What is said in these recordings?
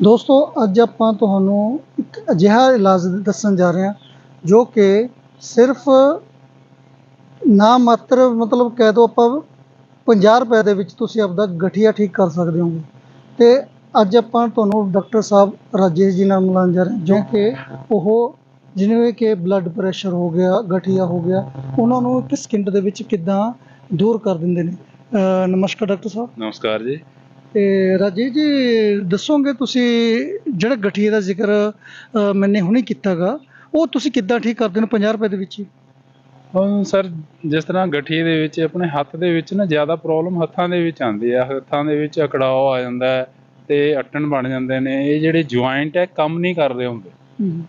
ਦੋਸਤੋ, ਅੱਜ ਆਪਾਂ ਤੁਹਾਨੂੰ ਇੱਕ ਅਜਿਹਾ ਇਲਾਜ ਦੱਸਣ ਜਾ ਰਹੇ ਹਾਂ, ਜੋ ਕਿ ਸਿਰਫ ਨਾ ਮਾਤਰ ਮਤਲਬ ਕਹਿ ਦੋ ਆਪਾਂ 50 ਰੁਪਏ ਦੇ ਵਿੱਚ ਤੁਸੀਂ ਆਪਦਾ ਗਠੀਆ ਠੀਕ ਕਰ ਸਕਦੇ ਹੋਗੇ ਤੇ ਅੱਜ ਆਪਾਂ ਤੁਹਾਨੂੰ ਡਾਕਟਰ ਸਾਹਿਬ ਰਾਜੇਸ਼ ਜੀ ਨਾਲ ਮਿਲਾਉਣ ਜਾ ਰਹੇ ਜੋ ਕਿ ਉਹ ਜਿਵੇਂ ਕਿ ਬਲੱਡ ਪ੍ਰੈਸ਼ਰ ਹੋ ਗਿਆ, ਗਠੀਆ ਹੋ ਗਿਆ, ਉਹਨਾਂ ਨੂੰ ਇੱਕ ਸਕਿੰਟ ਦੇ ਵਿੱਚ ਕਿੱਦਾਂ ਦੂਰ ਕਰ ਦਿੰਦੇ ਨੇ। ਨਮਸਕਾਰ ਡਾਕਟਰ ਸਾਹਿਬ। ਨਮਸਕਾਰ ਜੀ। ਤੇ ਰਾਜੇਸ਼ ਜੀ ਦੱਸੋਗੇ ਤੁਸੀਂ ਜਿਹੜਾ ਗਠੀਏ ਦਾ ਜ਼ਿਕਰ ਮੈਨੇ ਹੁਣੇ ਕੀਤਾਗਾ ਉਹ ਤੁਸੀਂ ਕਿੱਦਾਂ ਠੀਕ ਕਰਦੇ ਹੋ 50 ਰੁਪਏ ਦੇ ਵਿੱਚ ਹੀ? ਹੁਣ ਸਰ ਜਿਸ ਤਰ੍ਹਾਂ ਗਠੀਏ ਦੇ ਵਿੱਚ ਆਪਣੇ ਹੱਥ ਦੇ ਵਿੱਚ ਨਾ ਜ਼ਿਆਦਾ ਪ੍ਰੋਬਲਮ ਹੱਥਾਂ ਦੇ ਵਿੱਚ ਆਉਂਦੀ ਆ। ਹੱਥਾਂ ਦੇ ਵਿੱਚ ਅਕੜਾਓ ਆ ਜਾਂਦਾ ਤੇ ਅਟਣ ਬਣ ਜਾਂਦੇ ਨੇ। ਇਹ ਜਿਹੜੇ ਜੁਆਇੰਟ ਹੈ ਕੰਮ ਨਹੀਂ ਕਰਦੇ ਹੁੰਦੇ।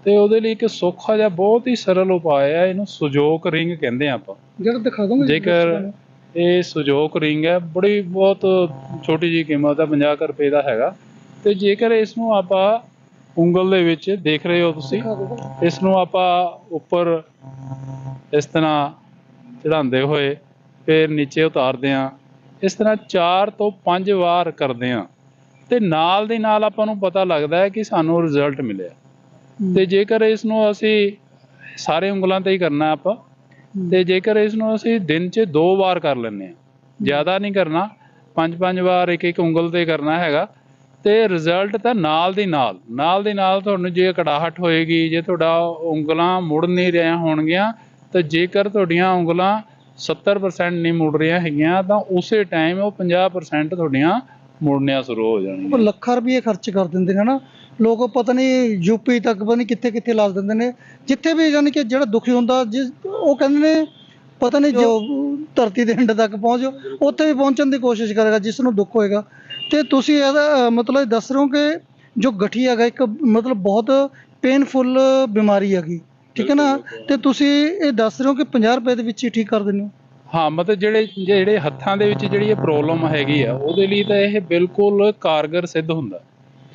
ਤੇ ਉਹਦੇ ਲਈ ਇੱਕ ਸੌਖਾ ਜਿਹਾ ਬਹੁਤ ਹੀ ਸਰਲ ਉਪਾਅ ਹੈ। ਇਹਨੂੰ ਸੁਜੋਕ ਰਿੰਗ ਕਹਿੰਦੇ ਆ ਆਪਾਂ। ਜਿਹੜਾ ਦਿਖਾ ਦੋਗੇ ਜੇਕਰ ਇਹ ਸੁਜੋਕ ਰਿੰਗ ਹੈ, ਬੜੀ ਬਹੁਤ ਛੋਟੀ ਜੀ ਕੀਮਤ ਹੈ 50 ਕੁ ਰੁਪਏ ਦਾ ਹੈਗਾ। ਤੇ ਜੇਕਰ ਇਸ ਨੂੰ ਆਪਾਂ ਉਂਗਲ ਦੇ ਵਿੱਚ ਦੇਖ ਰਹੇ ਹੋ ਤੁਸੀਂ ਦਿਖਾ ਇਸ ਨੂੰ ਆਪਾਂ ਉੱਪਰ ਇਸ ਤਰ੍ਹਾਂ ਚੜਾਉਂਦੇ ਹੋਏ ਫਿਰ ਨੀਚੇ ਉਤਾਰਦੇ ਹਾਂ। ਇਸ ਤਰ੍ਹਾਂ 4 ਤੋਂ 5 ਵਾਰ ਕਰਦੇ ਹਾਂ। ਤੇ ਨਾਲ ਦੀ ਨਾਲ ਆਪਾਂ ਨੂੰ ਪਤਾ ਲੱਗਦਾ ਹੈ ਕਿ ਸਾਨੂੰ ਰਿਜ਼ਲਟ ਮਿਲਿਆ। ਤੇ ਜੇਕਰ ਇਸ ਨੂੰ ਅਸੀਂ ਸਾਰੇ ਉਂਗਲਾਂ ਤੇ ਹੀ ਕਰਨਾ ਆਪਾਂ ਤੇ ਜੇਕਰ ਇਸ ਨੂੰ ਅਸੀਂ ਦਿਨ 'ਚ ਦੋ ਵਾਰ ਕਰ ਲੈਂਦੇ ਹਾਂ ਜ਼ਿਆਦਾ ਨਹੀਂ ਕਰਨਾ ਪੰਜ ਪੰਜ ਵਾਰ ਇੱਕ ਇੱਕ ਉਂਗਲ ਤੇ ਕਰਨਾ ਹੈਗਾ ਤੇ ਰਿਜ਼ਲਟ ਤਾਂ ਨਾਲ ਦੀ ਨਾਲ ਨਾਲ ਦੀ ਨਾਲ ਤੁਹਾਨੂੰ ਜੇ ਕੜਾਹਟ ਹੋਏਗੀ ਜੇ ਤੁਹਾਡਾ ਉਂਗਲਾਂ ਮੁੜ ਨਹੀਂ ਰਹੀਆਂ ਹੋਣਗੀਆਂ ਤਾਂ ਜੇਕਰ ਤੁਹਾਡੀਆਂ ਉਂਗਲਾਂ 70% ਨਹੀਂ ਮੁੜ ਰਹੀਆਂ ਹੈਗੀਆਂ ਤਾਂ ਉਸੇ ਟਾਈਮ ਉਹ 50% ਤੁਹਾਡੀਆਂ ਮੁੜਨੀਆਂ ਸ਼ੁਰੂ ਹੋ ਉਹ ਜਾਣਗੀਆਂ ਲੱਖਾਂ ਰੁਪਏ ਖਰਚ ਕਰ ਦਿੰਦੇ ਨੇ ਨਾ। ਲੋਕ ਪਤਾ ਨਹੀਂ ਯੂਪੀ ਤੱਕ ਪਤਾ ਨਹੀਂ ਕਿੱਥੇ ਕਿੱਥੇ ਲਾ ਦਿੰਦੇ ਨੇ। ਜਿੱਥੇ ਵੀ ਯਾਨੀ ਕਿ ਜਿਹੜਾ ਦੁਖੀ ਹੁੰਦਾ ਜਿਸ ਉਹ ਕਹਿੰਦੇ ਨੇ ਪਤਾ ਨਹੀਂ ਜੋ ਧਰਤੀ ਦੇ ਹਿੰਡ ਤੱਕ ਪਹੁੰਚ ਜਾਓ, ਉੱਥੇ ਵੀ ਪਹੁੰਚਣ ਦੀ ਕੋਸ਼ਿਸ਼ ਕਰੇਗਾ ਜਿਸ ਨੂੰ ਦੁੱਖ ਹੋਏਗਾ। ਤੇ ਤੁਸੀਂ ਇਹਦਾ ਮਤਲਬ ਦੱਸ ਰਹੇ ਹੋ ਕਿ ਜੋ ਗਠੀ ਹੈਗਾ ਇੱਕ ਮਤਲਬ ਬਹੁਤ ਪੇਨਫੁਲ ਬਿਮਾਰੀ ਹੈਗੀ। ਠੀਕ ਹੈ ਨਾ? ਤੇ ਤੁਸੀਂ ਇਹ ਦੱਸ ਰਹੇ ਹੋ ਕਿ 50 ਰੁਪਏ ਦੇ ਵਿੱਚ ਹੀ ਠੀਕ ਕਰ ਦਿੰਦੇ ਹੋ? ਹਾਂ ਮਤਲਬ ਜਿਹੜੇ ਜਿਹੜੇ ਹੱਥਾਂ ਦੇ ਵਿੱਚ ਜਿਹੜੀ ਇਹ ਪ੍ਰੋਬਲਮ ਹੈਗੀ ਆ ਉਹਦੇ ਲਈ ਤਾਂ ਇਹ ਬਿਲਕੁਲ ਕਾਰਗਰ ਸਿੱਧ ਹੁੰਦਾ।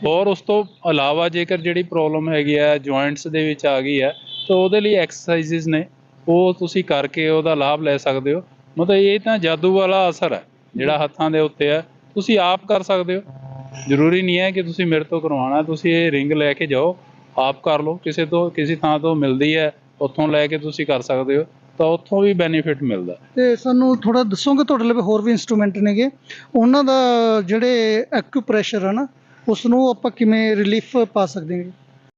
ਔਰ ਉਸ ਤੋਂ ਇਲਾਵਾ ਜੇਕਰ ਜਿਹੜੀ ਪ੍ਰੋਬਲਮ ਹੈਗੀ ਆ ਜੁਆਇੰਟਸ ਦੇ ਵਿੱਚ ਆ ਗਈ ਆ, ਤਾਂ ਉਹਦੇ ਲਈ ਐਕਸਰਸਾਈਜ਼ਸ ਨੇ, ਉਹ ਤੁਸੀਂ ਕਰਕੇ ਉਹਦਾ ਲਾਭ ਲੈ ਸਕਦੇ ਹੋ। ਮਤਲਬ ਇਹ ਤਾਂ ਜਾਦੂ ਵਾਲਾ ਅਸਰ ਹੈ, ਜਿਹੜਾ ਹੱਥਾਂ ਦੇ ਉੱਤੇ ਹੈ ਤੁਸੀਂ ਆਪ ਕਰ ਸਕਦੇ ਹੋ। ਜ਼ਰੂਰੀ ਨਹੀਂ ਹੈ ਕਿ ਤੁਸੀਂ ਮੇਰੇ ਤੋਂ ਕਰਵਾਉਣਾ, ਤੁਸੀਂ ਇਹ ਰਿੰਗ ਲੈ ਕੇ ਜਾਓ, ਆਪ ਕਰ ਲਓ। ਕਿਸੇ ਤੋਂ, ਕਿਸੇ ਥਾਂ ਤੋਂ ਮਿਲਦੀ ਹੈ, ਉੱਥੋਂ ਲੈ ਕੇ ਤੁਸੀਂ ਕਰ ਸਕਦੇ ਹੋ, ਤਾਂ ਉੱਥੋਂ ਵੀ ਬੈਨੀਫਿਟ ਮਿਲਦਾ। ਤੇ ਸਾਨੂੰ ਥੋੜਾ ਦੱਸੋਗੇ ਤੁਹਾਡੇ ਲਈ ਹੋਰ ਵੀ ਇਨਸਟਰੂਮੈਂਟ ਨੇਗੇ? ਉਹਨਾਂ ਦਾ ਜਿਹੜੇ ਐਕੂਪ੍ਰੈਸ਼ਰ ਹੈ ਨਾ ਉਸ ਨੂੰ ਆਪਾਂ ਕਿਵੇਂ ਰਿਲੀਫ ਪਾ ਸਕਦੇ ਹਾਂ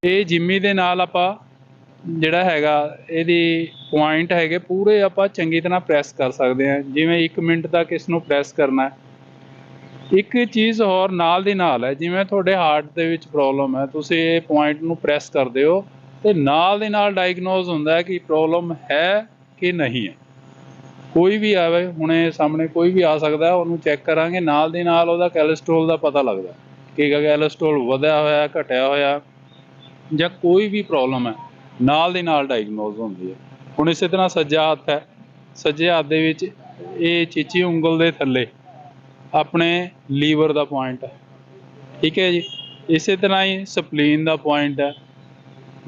ਇਹ ਜਿੰਮੀ ਦੇ ਨਾਲ ਆਪਾਂ ਜਿਹੜਾ ਹੈਗਾ, ਇਹਦੀ ਪੁਆਇੰਟ ਹੈਗੇ, ਪੂਰੇ ਆਪਾਂ ਚੰਗੀ ਤਰ੍ਹਾਂ ਪ੍ਰੈਸ ਕਰ ਸਕਦੇ ਹਾਂ। ਜਿਵੇਂ 1 ਮਿੰਟ ਤੱਕ ਇਸ ਨੂੰ ਪ੍ਰੈਸ ਕਰਨਾ ਇੱਕ ਚੀਜ਼ ਹੋਰ ਨਾਲ ਦੀ ਨਾਲ ਹੈ, ਜਿਵੇਂ ਤੁਹਾਡੇ ਹਾਰਟ ਦੇ ਵਿੱਚ ਪ੍ਰੋਬਲਮ ਹੈ, ਤੁਸੀਂ ਇਹ ਪੁਆਇੰਟ ਨੂੰ ਪ੍ਰੈਸ ਕਰਦੇ ਹੋ ਤੇ ਨਾਲ ਦੀ ਨਾਲ ਡਾਇਗਨੋਸ ਹੁੰਦਾ ਹੈ ਕਿ ਪ੍ਰੋਬਲਮ ਹੈ ਕਿ ਨਹੀਂ ਹੈ। ਕੋਈ ਵੀ ਆਵੇ, ਹੁਣੇ ਸਾਹਮਣੇ ਕੋਈ ਵੀ ਆ ਸਕਦਾ, ਉਹਨੂੰ ਚੈੱਕ ਕਰਾਂਗੇ, ਨਾਲ ਦੀ ਨਾਲ ਉਹਦਾ ਕੋਲੇਸਟ੍ਰੋਲ ਦਾ ਪਤਾ ਲੱਗਦਾ ਕਿ ਕੋਲੇਸਟ੍ਰੋਲ ਵਧਿਆ ਹੋਇਆ ਘਟਿਆ ਹੋਇਆ ਜਾਂ ਕੋਈ ਵੀ ਪ੍ਰੋਬਲਮ ਹੈ ਨਾਲ ਦੀ ਨਾਲ ਡਾਇਗਨੋਸ ਹੁੰਦੀ ਹੈ। ਹੁਣ ਇਸੇ ਤਰ੍ਹਾਂ ਸੱਜਾ ਹੱਥ ਹੈ। ਸੱਜੇ ਹੱਥ ਦੇ ਵਿੱਚ ਇਹ ਚੀਚੀ ਉਂਗਲ ਦੇ ਥੱਲੇ ਆਪਣੇ ਲੀਵਰ ਦਾ ਪੁਆਇੰਟ ਹੈ। ਠੀਕ ਹੈ ਜੀ? ਇਸੇ ਤਰ੍ਹਾਂ ਹੀ ਸਪਲੀਨ ਦਾ ਪੁਆਇੰਟ ਹੈ।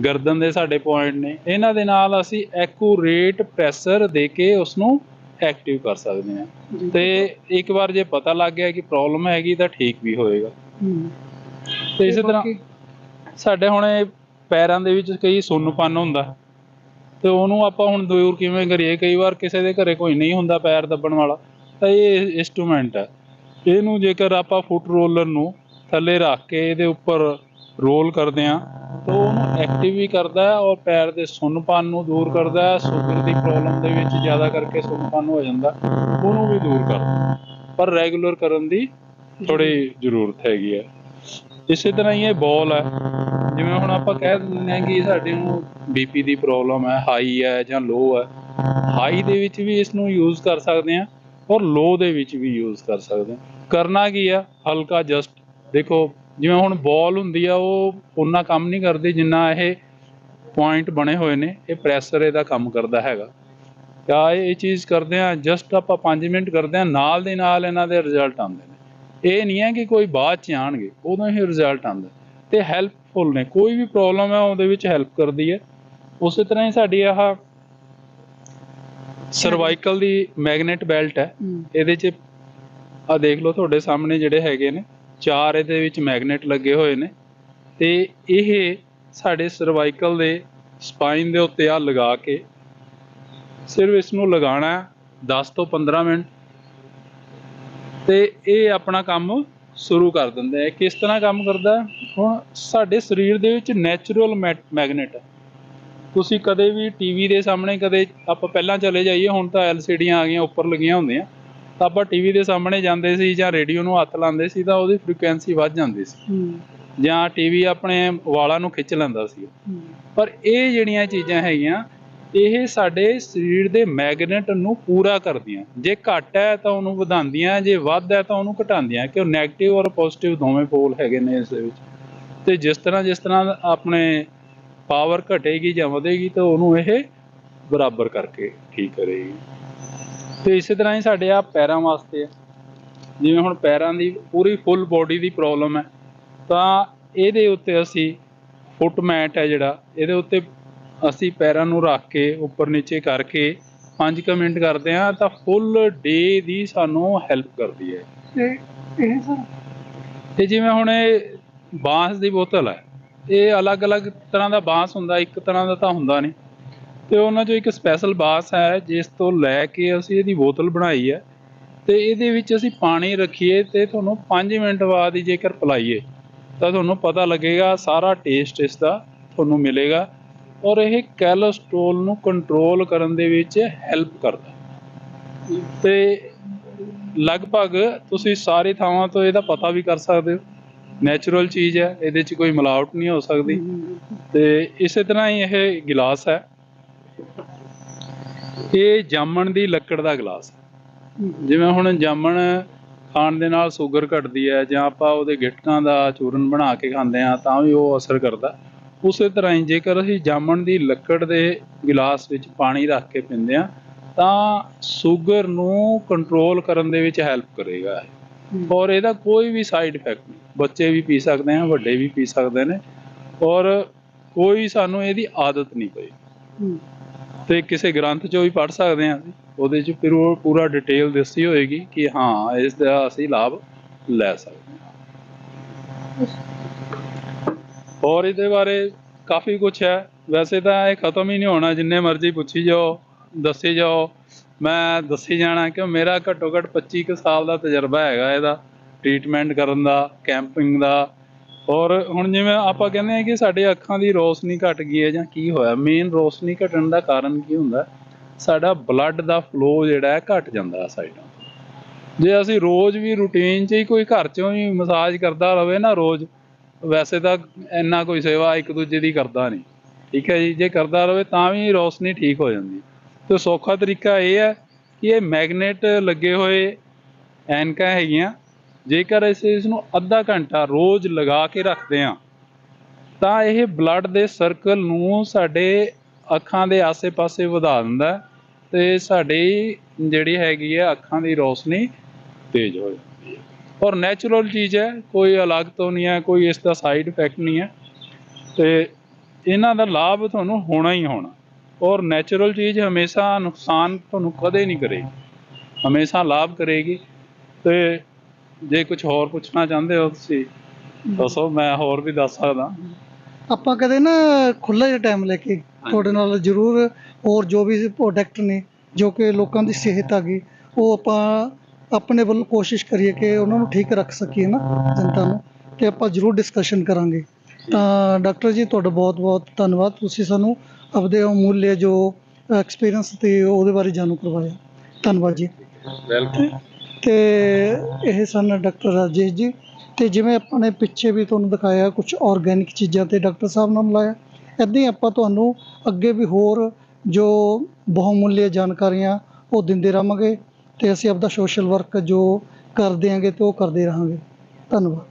ਗਰਦਨ ਦੇ ਸਾਡੇ ਪੁਆਇੰਟ ਨੇ। ਇਹਨਾਂ ਦੇ ਨਾਲ ਅਸੀਂ ਐਕੂਰੇਟ ਪ੍ਰੈਸ਼ਰ ਦੇ ਕੇ ਉਸ ਨੂੰ ਐਕਟਿਵ ਕਰ ਸਕਦੇ ਹਾਂ। ਤੇ ਇੱਕ ਵਾਰ ਜੇ ਪਤਾ ਲੱਗ ਗਿਆ ਕਿ ਪ੍ਰੋਬਲਮ ਹੈਗੀ ਤਾਂ ਠੀਕ ਵੀ ਹੋਏਗਾ। ਤੇ ਇਸੇ ਤਰ੍ਹਾਂ ਸਾਡੇ ਹੁਣ ਇਹ ਪੈਰਾਂ ਦੇ ਵਿੱਚ ਕਈ ਸੁੰਨਪਨ ਹੁੰਦਾ। ਤੇ ਉਹਨੂੰ ਆਪਾਂ ਹੁਣ ਦੂਰ ਕਿਵੇਂ ਕਰੀਏ? ਕਈ ਵਾਰ ਕਿਸੇ ਦੇ ਘਰੇ ਕੋਈ ਨਹੀਂ ਹੁੰਦਾ ਪੈਰ ਦੱਬਣ ਵਾਲਾ ਤਾਂ ਇਹ ਇਨਸਟਰੂਮੈਂਟ ਹੈ। ਇਹਨੂੰ ਜੇਕਰ ਆਪਾਂ ਫੁੱਟ ਰੋਲਰ ਨੂੰ ਥੱਲੇ ਰੱਖ ਕੇ ਇਹਦੇ ਉੱਪਰ ਰੋਲ ਕਰਦੇ ਹਾਂ ਤਾਂ ਉਹਨੂੰ ਐਕਟਿਵ ਵੀ ਕਰਦਾ ਹੈ ਔਰ ਪੈਰ ਦੇ ਸੁੰਨਪਨ ਨੂੰ ਦੂਰ ਕਰਦਾ ਹੈ। ਸ਼ੂਗਰ ਦੀ ਪ੍ਰੋਬਲਮ ਦੇ ਵਿੱਚ ਜ਼ਿਆਦਾ ਕਰਕੇ ਸੁੰਨਪਨ ਹੋ ਜਾਂਦਾ। ਉਹਨੂੰ ਵੀ ਦੂਰ ਕਰਦਾ। ਪਰ ਰੈਗੂਲਰ ਕਰਨ ਦੀ ਥੋੜੀ ਜ਼ਰੂਰਤ ਹੈਗੀ ਹੈ ਇਸੇ ਤਰ੍ਹਾਂ ਹੀ ਇਹ ਬੋਲ ਹੈ ਜਿਵੇਂ ਹੁਣ ਆਪਾਂ ਕਹਿ ਦਿੰਦੇ ਹਾਂ ਕਿ ਸਾਡੇ ਨੂੰ ਬੀਪੀ ਦੀ ਪ੍ਰੋਬਲਮ ਹੈ ਹਾਈ ਹੈ ਜਾਂ ਲੋ ਹੈ ਹਾਈ ਦੇ ਵਿੱਚ ਵੀ ਇਸ ਨੂੰ ਯੂਜ਼ ਕਰ ਸਕਦੇ ਹਾਂ ਔਰ ਲੋ ਦੇ ਵਿੱਚ ਵੀ ਯੂਜ਼ ਕਰ ਸਕਦੇ ਹਾਂ। ਕਰਨਾ ਕੀ ਆ? ਹਲਕਾ ਜਸਟ ਦੇਖੋ, ਜਿਵੇਂ ਹੁਣ ਬੋਲ ਹੁੰਦੀ ਆ, ਉਹ ਉਹਨਾਂ ਕੰਮ ਨਹੀਂ ਕਰਦੀ ਜਿੰਨਾ ਇਹ ਪੁਆਇੰਟ ਬਣੇ ਹੋਏ ਨੇ, ਇਹ ਪ੍ਰੈਸ਼ਰ ਇਹਦਾ ਕੰਮ ਕਰਦਾ ਹੈਗਾ। ਤਾਂ ਇਹ ਚੀਜ਼ ਕਰਦੇ ਆ ਜਸਟ ਆਪਾਂ 5 ਮਿੰਟ ਕਰਦੇ ਆ ਨਾਲ ਦੇ ਨਾਲ ਇਹਨਾਂ ਦੇ ਰਿਜ਼ਲਟ ਆਉਂਦੇ ਨੇ। ਇਹ ਨਹੀਂ ਹੈ ਕਿ ਕੋਈ ਬਾਅਦ ਚ ਆਣਗੇ ਉਦੋਂ ਹੀ ਰਿਜ਼ਲਟ ਆਉਂਦਾ ਤੇ ਹੈਲਪਫੁਲ ਨੇ ਕੋਈ ਵੀ ਪ੍ਰੋਬਲਮ ਹੈ ਉਹਦੇ ਵਿੱਚ ਹੈਲਪ ਕਰਦੀ ਹੈ। ਉਸੇ ਤਰ੍ਹਾਂ ਹੀ ਸਾਡੀ ਆਹ ਸਰਵਾਈਕਲ ਦੀ ਮੈਗਨੇਟ ਬੈਲਟ ਹੈ। ਇਹਦੇ 'ਚ ਆ ਦੇਖ ਲਓ ਤੁਹਾਡੇ ਸਾਹਮਣੇ ਜਿਹੜੇ ਹੈਗੇ ਨੇ ਚਾਰ ਇਹਦੇ ਵਿੱਚ ਮੈਗਨੇਟ ਲੱਗੇ ਹੋਏ ਨੇ। ਤੇ ਇਹ ਸਾਡੇ ਸਰਵਾਈਕਲ ਦੇ ਸਪਾਈਨ ਦੇ ਉੱਤੇ ਆ ਲਗਾ ਕੇ ਸਿਰਫ ਇਸ ਨੂੰ ਲਗਾਉਣਾ ਹੈ 10 ਤੋਂ 15 ਮਿੰਟ। ਤੇ ਇਹ ਆਪਣਾ ਕੰਮ ਸ਼ੁਰੂ ਕਰ ਦਿੰਦੇ ਆ। ਕਿਸ ਤਰ੍ਹਾਂ ਕੰਮ ਕਰਦਾ? ਹੁਣ ਸਾਡੇ ਸਰੀਰ ਦੇ ਵਿੱਚ ਨੈਚੁਰਲ ਮੈਗਨੇਟ ਹੈ ਤੁਸੀਂ ਕਦੇ ਵੀ ਟੀਵੀ ਦੇ ਸਾਹਮਣੇ ਕਦੇ ਆਪਾਂ ਪਹਿਲਾਂ ਚਲੇ ਜਾਈਏ ਹੁਣ ਤਾਂ ਐਲਸੀਡੀਆਂ ਆ ਗਈਆਂ ਉੱਪਰ ਲੱਗੀਆਂ ਹੁੰਦੀਆਂ। ਤਾਂ ਆਪਾਂ ਟੀਵੀ ਦੇ ਸਾਹਮਣੇ ਜਾਂਦੇ ਸੀ ਜਾਂ ਰੇਡੀਓ ਨੂੰ ਹੱਥ ਲਾਉਂਦੇ ਸੀ ਤਾਂ ਉਹਦੀ ਫ੍ਰੀਕੁਐਂਸੀ ਵੱਧ ਜਾਂਦੀ ਸੀ। ਜਾਂ ਟੀਵੀ ਆਪਣੇ ਵਾਲਾਂ ਨੂੰ ਖਿੱਚ ਲੈਂਦਾ ਸੀ। ਪਰ ਇਹ ਜਿਹੜੀਆਂ ਚੀਜ਼ਾਂ ਹੈਗੀਆਂ ਇਹ ਸਾਡੇ ਸਰੀਰ ਦੇ ਮੈਗਨੇਟ ਨੂੰ ਪੂਰਾ ਕਰਦੀਆਂ। ਜੇ ਘੱਟ ਹੈ ਤਾਂ ਉਹਨੂੰ ਵਧਾਉਂਦੀਆਂ, ਜੇ ਵੱਧ ਹੈ ਤਾਂ ਉਹਨੂੰ ਘਟਾਉਂਦੀਆਂ ਕਿ ਉਹ 네ਗੇਟਿਵ ਔਰ ਪੋਜ਼ਿਟਿਵ ਦੋਵੇਂ ਪੋਲ ਹੈਗੇ ਨੇ ਇਸ ਦੇ ਵਿੱਚ। ਤੇ ਜਿਸ ਤਰ੍ਹਾਂ ਜਿਸ ਤਰ੍ਹਾਂ ਆਪਣੇ ਪਾਵਰ ਘਟੇਗੀ ਜਾਂ ਵਧੇਗੀ ਤਾਂ ਉਹਨੂੰ ਇਹ ਬਰਾਬਰ ਕਰਕੇ ਠੀਕ ਕਰੇਗੀ। ਤੇ ਇਸੇ ਤਰ੍ਹਾਂ ਹੀ ਸਾਡੇ ਆ ਪੈਰਾਂ ਵਾਸਤੇ ਹੈ ਜਿਵੇਂ ਹੁਣ ਪੈਰਾਂ ਦੀ ਪੂਰੀ ਫੁੱਲ ਬੋਡੀ ਦੀ ਪ੍ਰੋਬਲਮ ਹੈ, ਤਾਂ ਇਹਦੇ ਉੱਤੇ ਅਸੀਂ ਫੁੱਟ ਮੈਟ ਹੈ ਜਿਹੜਾ, ਇਹਦੇ ਉੱਤੇ ਅਸੀਂ ਪੈਰਾਂ ਨੂੰ ਰੱਖ ਕੇ ਉੱਪਰ ਨੀਚੇ ਕਰਕੇ 5 ਮਿੰਟ ਕਰਦੇ ਹਾਂ ਤਾਂ ਫੁੱਲ ਡੇ ਦੀ ਸਾਨੂੰ ਹੈਲਪ ਕਰਦੀ ਹੈ। ਤੇ ਇਹ ਸਰ? ਤੇ ਜਿਵੇਂ ਹੁਣ ਇਹ ਬਾਂਸ ਦੀ ਬੋਤਲ ਹੈ ਇਹ ਅਲੱਗ-ਅਲੱਗ ਤਰ੍ਹਾਂ ਦਾ ਬਾਂਸ ਹੁੰਦਾ ਇੱਕ ਤਰ੍ਹਾਂ ਦਾ ਤਾਂ ਹੁੰਦਾ ਨਹੀਂ। ਤੇ ਉਹਨਾਂ ਚੋਂ ਇੱਕ ਸਪੈਸ਼ਲ ਬਾਂਸ ਹੈ ਜਿਸ ਤੋਂ ਲੈ ਕੇ ਅਸੀਂ ਇਹਦੀ ਬੋਤਲ ਬਣਾਈ ਹੈ। ਤੇ ਇਹਦੇ ਵਿੱਚ ਅਸੀਂ ਪਾਣੀ ਰੱਖੀਏ ਤੇ ਤੁਹਾਨੂੰ 5 ਮਿੰਟ ਬਾਅਦ ਜੇਕਰ ਪਿਲਾਈਏ ਤਾਂ ਤੁਹਾਨੂੰ ਪਤਾ ਲੱਗੇਗਾ ਸਾਰਾ ਟੇਸਟ ਇਸ ਦਾ ਤੁਹਾਨੂੰ ਮਿਲੇਗਾ। ਔਰ ਇਹ ਕੈਲੋਸਟ੍ਰੋਲ ਨੂੰ ਕੰਟਰੋਲ ਕਰਨ ਦੇ ਵਿੱਚ ਹੈਲਪ ਕਰਦਾ। ਤੇ ਲਗਭਗ ਤੁਸੀਂ ਸਾਰੇ ਥਾਵਾਂ ਤੋਂ ਇਹਦਾ ਪਤਾ ਵੀ ਕਰ ਸਕਦੇ ਹੋ। ਨੈਚੁਰਲ ਚੀਜ਼ ਹੈ, ਇਹਦੇ 'ਚ ਕੋਈ ਮਿਲਾਵਟ ਨਹੀਂ ਹੋ ਸਕਦੀ। ਤੇ ਇਸੇ ਤਰ੍ਹਾਂ ਹੀ ਇਹ ਗਿਲਾਸ ਹੈ। ਇਹ ਜਾਮਣ ਦੀ ਲੱਕੜ ਦਾ ਗਿਲਾਸ ਹੈ। ਜਿਵੇਂ ਹੁਣ ਜਾਮਣ ਖਾਣ ਦੇ ਨਾਲ ਸ਼ੂਗਰ ਘਟਦੀ ਹੈ ਜਾਂ ਆਪਾਂ ਉਹਦੇ ਗਿਟਕਾਂ ਦਾ ਚੂਰਨ ਬਣਾ ਕੇ ਖਾਂਦੇ ਆ ਤਾਂ ਵੀ ਉਹ ਅਸਰ ਕਰਦਾ। ਉਸੇ ਤਰ੍ਹਾਂ ਹੀ ਜੇਕਰ ਅਸੀਂ ਜਾਮਣ ਦੀ ਲੱਕੜ ਦੇ ਗਿਲਾਸ ਵਿੱਚ ਪਾਣੀ ਰੱਖ ਕੇ ਪੀਂਦੇ ਆ ਤਾਂ ਸ਼ੂਗਰ ਨੂੰ ਕੰਟਰੋਲ ਕਰਨ ਦੇ ਵਿੱਚ ਹੈਲਪ ਕਰੇਗਾ ਔਰ ਇਹਦਾ ਕੋਈ ਵੀ ਸਾਈਡ ਇਫੈਕਟ ਨਹੀਂ। ਬੱਚੇ ਵੀ ਪੀ ਸਕਦੇ ਆ ਵੱਡੇ ਵੀ ਪੀ ਸਕਦੇ ਨੇ। ਔਰ ਕੋਈ ਸਾਨੂੰ ਇਹਦੀ ਆਦਤ ਨਹੀਂ ਪਈ। ਤੇ ਕਿਸੇ ਗ੍ਰੰਥ 'ਚੋਂ ਵੀ ਪੜ੍ਹ ਸਕਦੇ ਅਸੀਂ। ਉਹਦੇ 'ਚ ਫਿਰ ਉਹ ਪੂਰਾ ਡਿਟੇਲ ਦੱਸੀ ਹੋਏਗੀ ਕਿ ਹਾਂ ਇਸ ਦਾ ਅਸੀਂ ਲਾਭ ਲੈ ਸਕਦੇ ਹਾਂ। ਹੋਰ ਇਹਦੇ ਬਾਰੇ ਕਾਫੀ ਕੁਝ ਹੈ। ਵੈਸੇ ਤਾਂ ਇਹ ਖਤਮ ਹੀ ਨਹੀਂ ਹੋਣਾ, ਜਿੰਨੇ ਮਰਜ਼ੀ ਪੁੱਛੀ ਜਾਓ, ਦੱਸੀ ਜਾਓ। ਮੈਂ ਦੱਸੀ ਜਾਣਾ ਕਿ ਮੇਰਾ ਘੱਟੋ ਘੱਟ 25 ਕੁ ਸਾਲ ਦਾ ਤਜਰਬਾ ਹੈਗਾ ਇਹਦਾ ਟ੍ਰੀਟਮੈਂਟ ਕਰਨ ਦਾ ਕੈਂਪਿੰਗ ਦਾ। ਔਰ ਹੁਣ ਜਿਵੇਂ ਆਪਾਂ ਕਹਿੰਦੇ ਆ ਕਿ ਸਾਡੇ ਅੱਖਾਂ ਦੀ ਰੋਸ਼ਨੀ ਘਟ ਗਈ ਹੈ ਜਾਂ ਕੀ ਹੋਇਆ ਮੇਨ ਰੋਸ਼ਨੀ ਘਟਣ ਦਾ ਕਾਰਨ ਕੀ ਹੁੰਦਾ? ਸਾਡਾ ਬਲੱਡ ਦਾ ਫਲੋ ਜਿਹੜਾ ਹੈ ਘਟ ਜਾਂਦਾ ਸਾਈਡਾਂ ਜੇ ਅਸੀਂ ਰੋਜ਼ ਵੀ ਰੂਟੀਨ 'ਚ ਹੀ ਕੋਈ ਘਰ 'ਚੋਂ ਹੀ ਮਸਾਜ ਕਰਦਾ ਰਵੇ ਨਾ ਰੋਜ਼ ਵੈਸੇ ਤਾਂ ਇੰਨਾ ਕੋਈ ਸੇਵਾ ਇੱਕ ਦੂਜੇ ਦੀ ਕਰਦਾ ਨਹੀਂ। ਠੀਕ ਹੈ ਜੀ, ਜੇ ਕਰਦਾ ਰਹੇ ਤਾਂ ਵੀ ਰੋਸ਼ਨੀ ਠੀਕ ਹੋ ਜਾਂਦੀ। ਤੇ ਸੌਖਾ ਤਰੀਕਾ ਇਹ ਹੈ ਕਿ ਇਹ ਮੈਗਨੇਟ ਲੱਗੇ ਹੋਏ ਐਨਕਾਂ ਹੈਗੀਆਂ, ਜੇਕਰ ਅਸੀਂ ਇਸ ਨੂੰ ਅੱਧਾ ਘੰਟਾ ਰੋਜ਼ ਲਗਾ ਕੇ ਰੱਖਦੇ ਹਾਂ, ਤਾਂ ਇਹ ਬਲੱਡ ਦੇ ਸਰਕਲ ਨੂੰ ਸਾਡੇ ਅੱਖਾਂ ਦੇ ਆਸੇ-ਪਾਸੇ ਵਧਾ ਦਿੰਦਾ ਹੈ ਤੇ ਸਾਡੀ ਜਿਹੜੀ ਹੈਗੀ ਹੈ ਅੱਖਾਂ ਦੀ ਰੋਸ਼ਨੀ ਤੇਜ਼ ਹੋ ਜਾਂਦੀ ਹੈ। ਔਰ ਨੈਚੁਰਲ ਚੀਜ਼ ਹੈ, ਕੋਈ ਅਲੱਗ ਤੋਂ ਨਹੀਂ ਹੈ, ਕੋਈ ਇਸ ਦਾ ਸਾਈਡ ਇਫੈਕਟ ਨਹੀਂ ਹੈ। ਤੇ ਇਹਨਾਂ ਦਾ ਲਾਭ ਤੁਹਾਨੂੰ ਹੋਣਾ ਹੀ ਹੋਣਾ। ਔਰ ਨੈਚੁਰਲ ਚੀਜ਼ ਹਮੇਸ਼ਾ ਨੁਕਸਾਨ ਤੁਹਾਨੂੰ ਕਦੇ ਨਹੀਂ ਕਰੇਗੀ। ਹਮੇਸ਼ਾ ਲਾਭ ਕਰੇਗੀ। ਤੇ ਜੇ ਕੁਝ ਹੋਰ ਪੁੱਛਣਾ ਚਾਹੁੰਦੇ ਹੋ ਤੁਸੀਂ, ਦੱਸੋ, ਮੈਂ ਹੋਰ ਵੀ ਦੱਸ ਸਕਦਾ। ਆਪਾਂ ਕਦੇ ਨਾ ਖੁੱਲਾ ਜਿਹਾ ਟਾਈਮ ਲੈ ਕੇ ਤੁਹਾਡੇ ਨਾਲ ਜ਼ਰੂਰ, ਹੋਰ ਜੋ ਵੀ ਪ੍ਰੋਡਕਟ ਨੇ, ਜੋ ਕਿ ਲੋਕਾਂ ਦੀ ਸਿਹਤ ਆ ਗਈ, ਉਹ ਆਪਾਂ ਆਪਣੇ ਵੱਲੋਂ ਕੋਸ਼ਿਸ਼ ਕਰੀਏ ਕਿ ਉਹਨਾਂ ਨੂੰ ਠੀਕ ਰੱਖ ਸਕੀਏ ਨਾ ਜਨਤਾ ਨੂੰ ਤੇ ਆਪਾਂ ਜ਼ਰੂਰ ਡਿਸਕਸ਼ਨ ਕਰਾਂਗੇ। ਤਾਂ ਡਾਕਟਰ ਜੀ ਤੁਹਾਡਾ ਬਹੁਤ ਬਹੁਤ ਧੰਨਵਾਦ। ਤੁਸੀਂ ਸਾਨੂੰ ਆਪਦੇ ਅਮੁੱਲੇ ਜੋ ਐਕਸਪੀਰੀਅੰਸ ਤੇ ਉਹਦੇ ਬਾਰੇ ਜਾਣੂ ਕਰਵਾਇਆ। ਧੰਨਵਾਦ ਜੀ। ਵੈਲਕਮ ਤੇ ਇਹ ਸਨ ਡਾਕਟਰ ਰਾਜੇਸ਼ ਜੀ। ਤੇ ਜਿਵੇਂ ਆਪਾਂ ਨੇ ਪਿੱਛੇ ਵੀ ਤੁਹਾਨੂੰ ਦਿਖਾਇਆ ਕੁਝ ਆਰਗੈਨਿਕ ਚੀਜ਼ਾਂ ਤੇ ਡਾਕਟਰ ਸਾਹਿਬ ਨਾਲ ਮਿਲਾਇਆ। ਇੱਦਾਂ ਹੀ ਆਪਾਂ ਤੁਹਾਨੂੰ ਅੱਗੇ ਵੀ ਹੋਰ ਜੋ ਬਹੁਮੁੱਲੇ ਜਾਣਕਾਰੀਆਂ ਉਹ ਦਿੰਦੇ ਰਹਾਂਗੇ। ਤੇ ਅਸੀਂ ਆਪਦਾ ਸੋਸ਼ਲ ਵਰਕ ਜੋ ਕਰਦੇ ਆਂਗੇ ਤੇ ਉਹ ਕਰਦੇ ਰਹਾਂਗੇ। ਧੰਨਵਾਦ।